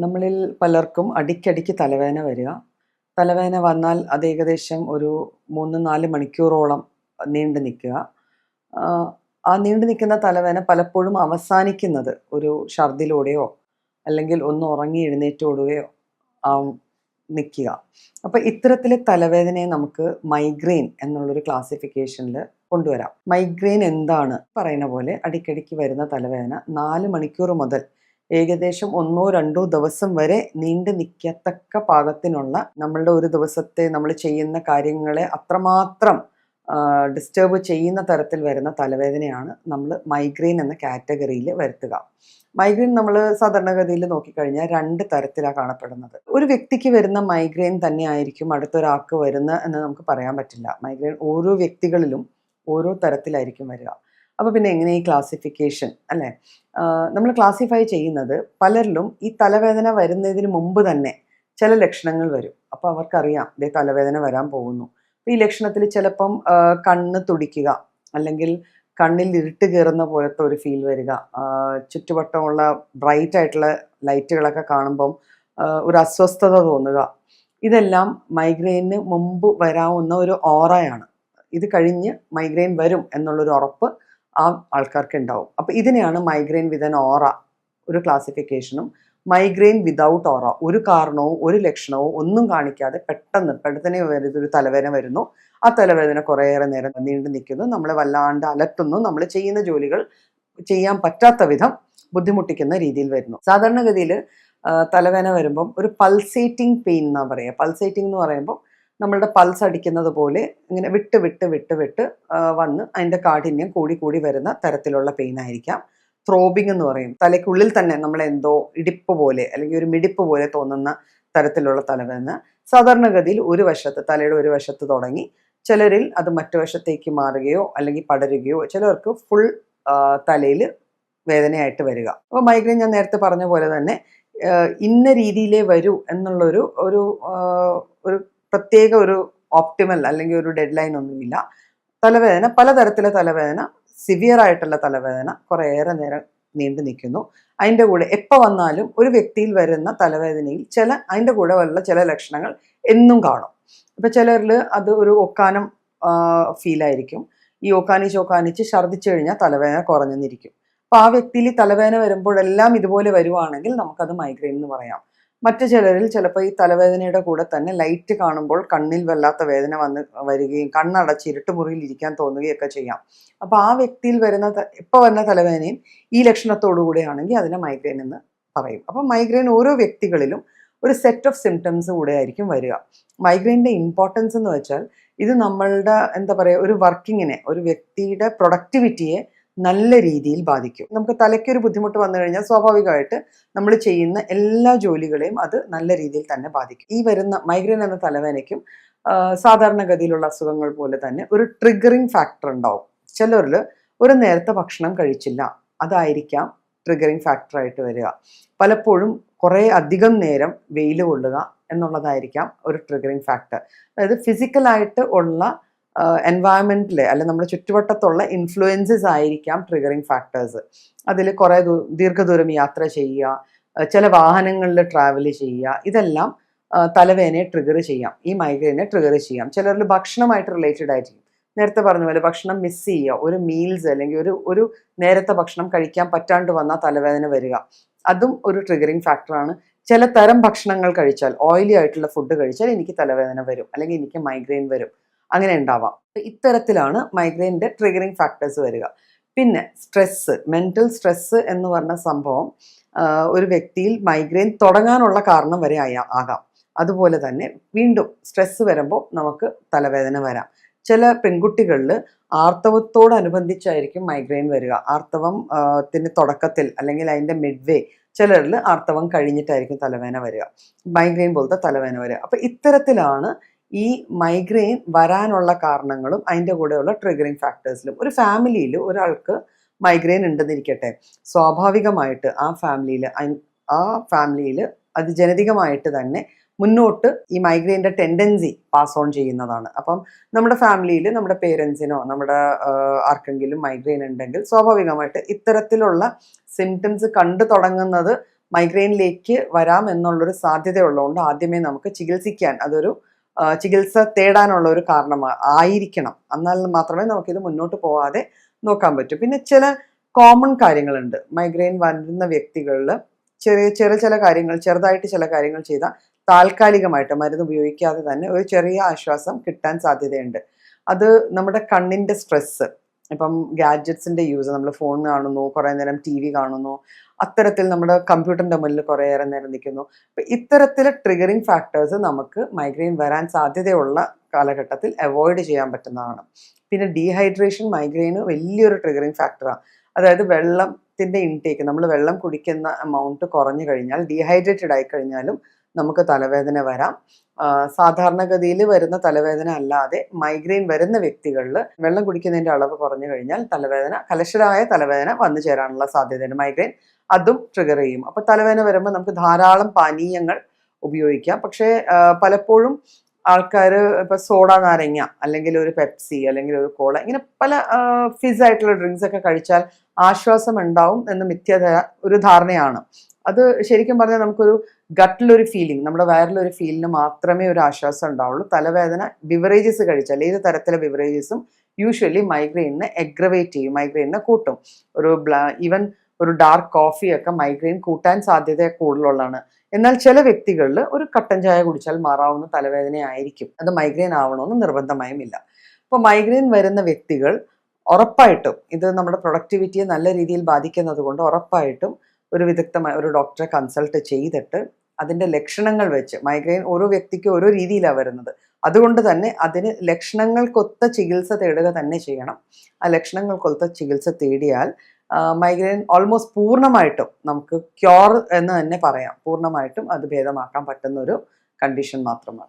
നമ്മളിൽ പലർക്കും അടിക്കടിക്ക് തലവേദന വരിക. തലവേദന വന്നാൽ അത് ഏകദേശം ഒരു മൂന്ന് നാല് മണിക്കൂറോളം നീണ്ടു നിൽക്കുക. ആ, നീണ്ടു നിൽക്കുന്ന തലവേദന പലപ്പോഴും അവസാനിക്കുന്നത് ഒരു ഛർദിലൂടെയോ അല്ലെങ്കിൽ ഒന്ന് ഉറങ്ങി എഴുന്നേറ്റോടുകയോ ആ നിൽക്കുക. അപ്പോൾ ഇത്തരത്തിലെ തലവേദനയെ നമുക്ക് മൈഗ്രെയിൻ എന്നുള്ളൊരു ക്ലാസിഫിക്കേഷനിൽ കൊണ്ടുവരാം. മൈഗ്രെയിൻ എന്താണ്? പറയുന്ന പോലെ അടിക്കടിക്ക് വരുന്ന തലവേദന നാല് മണിക്കൂർ മുതൽ ഏകദേശം ഒന്നോ രണ്ടോ ദിവസം വരെ നീണ്ടു നിൽക്കത്തക്ക പാകത്തിനുള്ള നമ്മളുടെ ഒരു ദിവസത്തെ നമ്മൾ ചെയ്യുന്ന കാര്യങ്ങളെ അത്രമാത്രം ഡിസ്റ്റേബ് ചെയ്യുന്ന തരത്തിൽ വരുന്ന തലവേദനയാണ് നമ്മൾ മൈഗ്രെയിൻ എന്ന കാറ്റഗറിയിൽ വരുത്തുക. മൈഗ്രെയിൻ നമ്മൾ സാധാരണഗതിയിൽ നോക്കിക്കഴിഞ്ഞാൽ രണ്ട് തരത്തിലാണ് കാണപ്പെടുന്നത്. ഒരു വ്യക്തിക്ക് വരുന്ന മൈഗ്രെയിൻ തന്നെ ആയിരിക്കും അടുത്തൊരാൾക്ക് വരുന്ന എന്ന് നമുക്ക് പറയാൻ പറ്റില്ല. മൈഗ്രെയിൻ ഓരോ വ്യക്തികളിലും ഓരോ തരത്തിലായിരിക്കും വരിക. അപ്പോൾ പിന്നെ എങ്ങനെ ഈ ക്ലാസിഫിക്കേഷൻ അല്ലേ? നമ്മൾ ക്ലാസിഫൈ ചെയ്യുന്നത് പലരിലും ഈ തലവേദന വരുന്നതിന് മുമ്പ് തന്നെ ചില ലക്ഷണങ്ങൾ വരും. അപ്പോൾ അവർക്കറിയാം ഇതേ തലവേദന വരാൻ പോകുന്നു. ഈ ലക്ഷണത്തിൽ ചിലപ്പം കണ്ണ് തുടിക്കുക അല്ലെങ്കിൽ കണ്ണിൽ ഇരുട്ട് കയറുന്ന പോലത്തെ ഒരു ഫീൽ വരിക. ചുറ്റുവട്ടമുള്ള ബ്രൈറ്റ് ആയിട്ടുള്ള ലൈറ്റുകളൊക്കെ കാണുമ്പം ഒരു അസ്വസ്ഥത തോന്നുക. ഇതെല്ലാം മൈഗ്രെയിന് മുമ്പ് വരാവുന്ന ഒരു ഓറയാണ് ഇത് കഴിഞ്ഞ് മൈഗ്രെയിൻ വരും എന്നുള്ളൊരു ഉറപ്പ് ആ ആൾക്കാർക്ക് ഉണ്ടാവും അപ്പോൾ ഇതിനെയാണ് മൈഗ്രെയിൻ വിത്ത് ആൻ ഓറ ഒരു ക്ലാസിഫിക്കേഷനും മൈഗ്രെയിൻ വിതൗട്ട് ഓറ ഒരു കാരണവും ഒരു ലക്ഷണവും ഒന്നും കാണിക്കാതെ പെട്ടെന്ന് പെട്ടെന്ന് വരുന്നൊരു തലവേദന വരുന്നു. ആ തലവേദന കുറേയേറെ നേരം നീണ്ടു നിൽക്കുന്നു. നമ്മളെ വല്ലാണ്ട് അലട്ടുന്നു. നമ്മൾ ചെയ്യുന്ന ജോലികൾ ചെയ്യാൻ പറ്റാത്ത വിധം ബുദ്ധിമുട്ടിക്കുന്ന രീതിയിൽ വരുന്നു. സാധാരണഗതിയിൽ തലവേദന വരുമ്പം ഒരു പൾസേറ്റിംഗ് പെയിൻ എന്നാണ് പറയുക പൾസേറ്റിംഗ് എന്ന് പറയുമ്പോൾ നമ്മളുടെ പൾസ് അടിക്കുന്നത് പോലെ ഇങ്ങനെ വിട്ട് വിട്ട് വിട്ട് വിട്ട് വന്ന് അതിന്റെ കാഠിന്യം കൂടി കൂടി വരുന്ന തരത്തിലുള്ള പെയിൻ ആയിരിക്കാം. ത്രോബിംഗ് എന്ന് പറയും. തലയ്ക്കുള്ളിൽ തന്നെ നമ്മൾ എന്തോ ഇടിപ്പ് പോലെ അല്ലെങ്കിൽ ഒരു മിടിപ്പ് പോലെ തോന്നുന്ന തരത്തിലുള്ള തലവേദന. സാധാരണഗതിയിൽ ഒരു വശത്ത് തലയുടെ ഒരു വശത്ത് തുടങ്ങി ചിലരിൽ അത് മറ്റു വശത്തേക്ക് മാറുകയോ അല്ലെങ്കിൽ പടരുകയോ ചിലർക്ക് ഫുൾ തലയിൽ വേദനയായിട്ട് വരിക. അപ്പോൾ മൈഗ്രെയിൻ ഞാൻ നേരത്തെ പറഞ്ഞ പോലെ തന്നെ ഇന്ന രീതിയിലേ വരൂ എന്നുള്ളൊരു ഒരു ഒരു പ്രത്യേക ഒരു ഓപ്റ്റിമൽ അല്ലെങ്കിൽ ഒരു ഡെഡ് ലൈൻ ഒന്നുമില്ല. തലവേദന പലതരത്തിലെ തലവേദന സിവിയർ ആയിട്ടുള്ള തലവേദന കുറേയേറെ നേരം നീണ്ടു നിൽക്കുന്നു. അതിന്റെ കൂടെ എപ്പോൾ വന്നാലും ഒരു വ്യക്തിയിൽ വരുന്ന തലവേദനയിൽ ചില അതിന്റെ കൂടെ ഉള്ള ചില ലക്ഷണങ്ങൾ എന്നും കാണും. ഇപ്പം ചിലരിൽ അത് ഒരു ഒക്കാനം ഫീലായിരിക്കും ഈ ഒക്കാനിച്ച് ഒക്കാനിച്ച് ഛർദ്ദിച്ചു കഴിഞ്ഞാൽ തലവേദന കുറഞ്ഞെന്നിരിക്കും അപ്പോൾ ആ വ്യക്തിയിൽ തലവേദന വരുമ്പോഴെല്ലാം ഇതുപോലെ വരുവാണെങ്കിൽ നമുക്കത് മൈഗ്രെയിൻ എന്ന് പറയാം. മറ്റു ചിലരിൽ ചിലപ്പോൾ ഈ തലവേദനയുടെ കൂടെ തന്നെ ലൈറ്റ് കാണുമ്പോൾ കണ്ണിൽ വല്ലാത്ത വേദന വന്ന് വരികയും കണ്ണടച്ച് ഇരുട്ടുമുറിയിൽ ഇരിക്കാൻ തോന്നുകയൊക്കെ ചെയ്യാം. അപ്പോൾ ആ വ്യക്തിയിൽ വരുന്ന ഇപ്പോൾ വരുന്ന തലവേദനയും ഈ ലക്ഷണത്തോടു കൂടെയാണെങ്കിൽ അതിനെ മൈഗ്രെയിൻ എന്ന് പറയും. അപ്പോൾ മൈഗ്രെയിൻ ഓരോ വ്യക്തികളിലും ഒരു സെറ്റ് ഓഫ് സിംറ്റംസ് കൂടെ ആയിരിക്കും വരിക. മൈഗ്രെയിന്റെ ഇമ്പോർട്ടൻസ് എന്ന് വെച്ചാൽ ഇത് നമ്മളുടെ എന്താ പറയുക ഒരു വർക്കിങ്ങിനെ ഒരു വ്യക്തിയുടെ പ്രൊഡക്ടിവിറ്റിയെ നല്ല രീതിയിൽ ബാധിക്കും. നമുക്ക് തലയ്ക്കൊരു ബുദ്ധിമുട്ട് വന്നു കഴിഞ്ഞാൽ സ്വാഭാവികമായിട്ട് നമ്മൾ ചെയ്യുന്ന എല്ലാ ജോലികളെയും അത് നല്ല രീതിയിൽ തന്നെ ബാധിക്കും. ഈ വരുന്ന മൈഗ്രെയിൻ എന്ന തലവേനയ്ക്കും സാധാരണഗതിയിലുള്ള അസുഖങ്ങൾ പോലെ തന്നെ ഒരു ട്രിഗറിങ് ഫാക്ടർ ഉണ്ടാവും. ചിലരിൽ ഒരു നേരത്തെ ഭക്ഷണം കഴിച്ചില്ല അതായിരിക്കാം ട്രിഗറിങ് ഫാക്ടറായിട്ട് വരിക. പലപ്പോഴും കുറേ അധികം നേരം വെയിൽ കൊള്ളുക എന്നുള്ളതായിരിക്കാം ഒരു ട്രിഗറിങ് ഫാക്ടർ അതായത് ഫിസിക്കലായിട്ട് ഉള്ള എൻവയൺമെന്റിലെ അല്ലെ നമ്മുടെ ചുറ്റുവട്ടത്തുള്ള ഇൻഫ്ലുവൻസസ് ആയിരിക്കാം ട്രിഗറിങ് ഫാക്ടേഴ്സ് അതിൽ കുറേ ദീർഘദൂരം യാത്ര ചെയ്യുക ചില വാഹനങ്ങളിൽ ട്രാവൽ ചെയ്യുക ഇതെല്ലാം തലവേനെ ട്രിഗർ ചെയ്യാം. ഈ മൈഗ്രെയിനെ ട്രിഗർ ചെയ്യാം. ചിലരിൽ ഭക്ഷണമായിട്ട് റിലേറ്റഡ് ആയിരിക്കും. നേരത്തെ പറഞ്ഞ പോലെ ഭക്ഷണം മിസ് ചെയ്യുക ഒരു മീൽസ് അല്ലെങ്കിൽ ഒരു ഒരു നേരത്തെ ഭക്ഷണം കഴിക്കാൻ പറ്റാണ്ട് വന്നാൽ തലവേദന വരിക. അതും ഒരു ട്രിഗറിങ് ഫാക്ടറാണ് ചില തരം ഭക്ഷണങ്ങൾ കഴിച്ചാൽ ഓയിലി ആയിട്ടുള്ള ഫുഡ് കഴിച്ചാൽ എനിക്ക് തലവേദന വരും. അല്ലെങ്കിൽ എനിക്ക് മൈഗ്രെയിൻ വരും. അങ്ങനെ ഉണ്ടാവാം. ഇത്തരത്തിലാണ് മൈഗ്രെയിന്റെ ട്രിഗറിങ് ഫാക്ടേഴ്സ് വരിക. പിന്നെ സ്ട്രെസ്സ് മെന്റൽ സ്ട്രെസ്സ് എന്ന് പറഞ്ഞ സംഭവം ഒരു വ്യക്തിയിൽ മൈഗ്രെയിൻ തുടങ്ങാനുള്ള കാരണം വരെ ആയ ആകാം. അതുപോലെ തന്നെ വീണ്ടും സ്ട്രെസ്സ് വരുമ്പോൾ നമുക്ക് തലവേദന വരാം. ചില പെൺകുട്ടികളിൽ ആർത്തവത്തോടനുബന്ധിച്ചായിരിക്കും മൈഗ്രെയിൻ വരിക. ആർത്തവം ത്തിന് തുടക്കത്തിൽ അല്ലെങ്കിൽ അതിന്റെ മിഡ്വേ ചിലരിൽ ആർത്തവം കഴിഞ്ഞിട്ടായിരിക്കും തലവേദന വരിക. മൈഗ്രെയിൻ പോലത്തെ തലവേദന വരിക. അപ്പോൾ ഇത്തരത്തിലാണ് ഈ മൈഗ്രെയിൻ വരാനുള്ള കാരണങ്ങളും അതിന്റെ കൂടെയുള്ള ട്രിഗറിങ് ഫാക്ടേഴ്സിലും ഒരു ഫാമിലിയിൽ ഒരാൾക്ക് മൈഗ്രെയിൻ ഉണ്ടെന്നിരിക്കട്ടെ. സ്വാഭാവികമായിട്ട് ആ ഫാമിലിയിൽ ആ ഫാമിലിയിൽ അത് ജനതികമായിട്ട് തന്നെ മുന്നോട്ട് ഈ മൈഗ്രെയിന്റെ ടെൻഡൻസി പാസ് ഓൺ ചെയ്യുന്നതാണ്. അപ്പം നമ്മുടെ ഫാമിലിയിൽ നമ്മുടെ പേരൻസിനോ നമ്മുടെ ആർക്കെങ്കിലും മൈഗ്രെയിൻ ഉണ്ടെങ്കിൽ സ്വാഭാവികമായിട്ട് ഇത്തരത്തിലുള്ള സിംറ്റംസ് കണ്ടു തുടങ്ങുന്നത് മൈഗ്രെയിനിലേക്ക് വരാം എന്നുള്ളൊരു സാധ്യതയുള്ളതുകൊണ്ട് ആദ്യമേ നമുക്ക് ചികിത്സിക്കാൻ അതൊരു ചികിത്സ തേടാനുള്ള ഒരു കാരണം ആയിരിക്കണം. എന്നാൽ മാത്രമേ നമുക്കിത് മുന്നോട്ട് പോവാതെ നോക്കാൻ പറ്റൂ. പിന്നെ ചില കോമൺ കാര്യങ്ങളുണ്ട്. മൈഗ്രെയിൻ വരുന്ന വ്യക്തികളിൽ ചെറിയ ചെറിയ ചില കാര്യങ്ങൾ ചെറുതായിട്ട് ചില കാര്യങ്ങൾ ചെയ്താൽ താൽക്കാലികമായിട്ട് മരുന്ന് ഉപയോഗിക്കാതെ തന്നെ ഒരു ചെറിയ ആശ്വാസം കിട്ടാൻ സാധ്യതയുണ്ട്. അത് നമ്മുടെ കണ്ണിന്റെ സ്ട്രെസ്സ് ഇപ്പം ഗാഡ്ജറ്റ്സിന്റെ യൂസ് നമ്മൾ ഫോൺ കാണുന്നു കുറേ നേരം ടി വി കാണുന്നു അത്തരത്തിൽ നമ്മുടെ കമ്പ്യൂട്ടറിന്റെ മുന്നിൽ കുറേയേറെ നേരം നിൽക്കുന്നു. അപ്പം ഇത്തരത്തിലെ ട്രിഗറിങ് ഫാക്ടേഴ്സ് നമുക്ക് മൈഗ്രെയിൻ വരാൻ സാധ്യതയുള്ള കാലഘട്ടത്തിൽ അവോയ്ഡ് ചെയ്യാൻ പറ്റുന്നതാണ്. പിന്നെ ഡീഹൈഡ്രേഷൻ മൈഗ്രെയിന് വലിയൊരു ട്രിഗറിങ് ഫാക്ടറാണ് അതായത് വെള്ളത്തിന്റെ ഇൻടേക്ക് നമ്മൾ വെള്ളം കുടിക്കുന്ന എമൗണ്ട് കുറഞ്ഞു കഴിഞ്ഞാൽ ഡീഹൈഡ്രേറ്റഡ് ആയി കഴിഞ്ഞാലും നമുക്ക് തലവേദന വരാം. സാധാരണഗതിയിൽ വരുന്ന തലവേദന അല്ലാതെ മൈഗ്രെയിൻ വരുന്ന വ്യക്തികളിൽ വെള്ളം കുടിക്കുന്നതിന്റെ അളവ് കുറഞ്ഞു കഴിഞ്ഞാൽ തലവേദന കലശലായ തലവേദന വന്നു ചേരാനുള്ള സാധ്യതയുണ്ട്. മൈഗ്രെയിൻ അതും ട്രിഗർ ചെയ്യും. അപ്പോൾ തലവേദന വരുമ്പോൾ നമുക്ക് ധാരാളം പാനീയങ്ങൾ ഉപയോഗിക്കാം. പക്ഷേ പലപ്പോഴും ആൾക്കാർ ഇപ്പൊ സോഡ നാരങ്ങ അല്ലെങ്കിൽ ഒരു പെപ്സി അല്ലെങ്കിൽ ഒരു കോള ഇങ്ങനെ പല ഫിസ് ആയിട്ടുള്ള ഡ്രിങ്ക്സ് ഒക്കെ കഴിച്ചാൽ ആശ്വാസം ഉണ്ടാവും എന്ന് മിഥ്യത ഒരു ധാരണയാണ്. അത് ശരിക്കും പറഞ്ഞാൽ നമുക്കൊരു ഗട്ടിലൊരു ഫീലിംഗ് നമ്മുടെ വയറിലൊരു ഫീലിന് മാത്രമേ ഒരു ആശ്വാസം ഉണ്ടാവുള്ളൂ. തലവേദന ബിവറേജസ് കഴിച്ചാൽ ഏത് തരത്തിലെ ബിവറേജസും യൂഷ്വലി മൈഗ്രെയിനെ എഗ്രവേറ്റ് ചെയ്യും മൈഗ്രെയിനെ കൂട്ടും. ഒരു ഈവൻ ഒരു ഡാർക്ക് കോഫിയൊക്കെ മൈഗ്രെയിൻ കൂട്ടാൻ സാധ്യത കൂടുതലുള്ളതാണ്. എന്നാൽ ചില വ്യക്തികളിൽ ഒരു കട്ടൻ ചായ കുടിച്ചാൽ മാറാവുന്ന തലവേദനയായിരിക്കും അത് മൈഗ്രെയിൻ ആവണമെന്ന് നിർബന്ധമായും ഇല്ല. അപ്പോൾ മൈഗ്രെയിൻ വരുന്ന വ്യക്തികൾ ഉറപ്പായിട്ടും ഇത് നമ്മുടെ പ്രൊഡക്ടിവിറ്റിയെ നല്ല രീതിയിൽ ബാധിക്കുന്നത് കൊണ്ട് ഉറപ്പായിട്ടും ഒരു വിദഗ്ധമായ ഒരു ഡോക്ടറെ കൺസൾട്ട് ചെയ്തിട്ട് അതിന്റെ ലക്ഷണങ്ങൾ വെച്ച് മൈഗ്രെയിൻ ഓരോ വ്യക്തിക്കും ഓരോ രീതിയിലാണ് വരുന്നത്. അതുകൊണ്ട് തന്നെ അതിന് ലക്ഷണങ്ങൾക്കൊത്ത ചികിത്സ തേടുക തന്നെ ചെയ്യണം. ആ ലക്ഷണങ്ങൾക്കൊത്ത ചികിത്സ തേടിയാൽ മൈഗ്രെയിൻ ഓൾമോസ്റ്റ് പൂർണമായിട്ടും നമുക്ക് ക്യോർ എന്ന് തന്നെ പറയാം. പൂർണമായിട്ടും അത് ഭേദമാക്കാൻ പറ്റുന്ന ഒരു കണ്ടീഷൻ മാത്രമാണ്.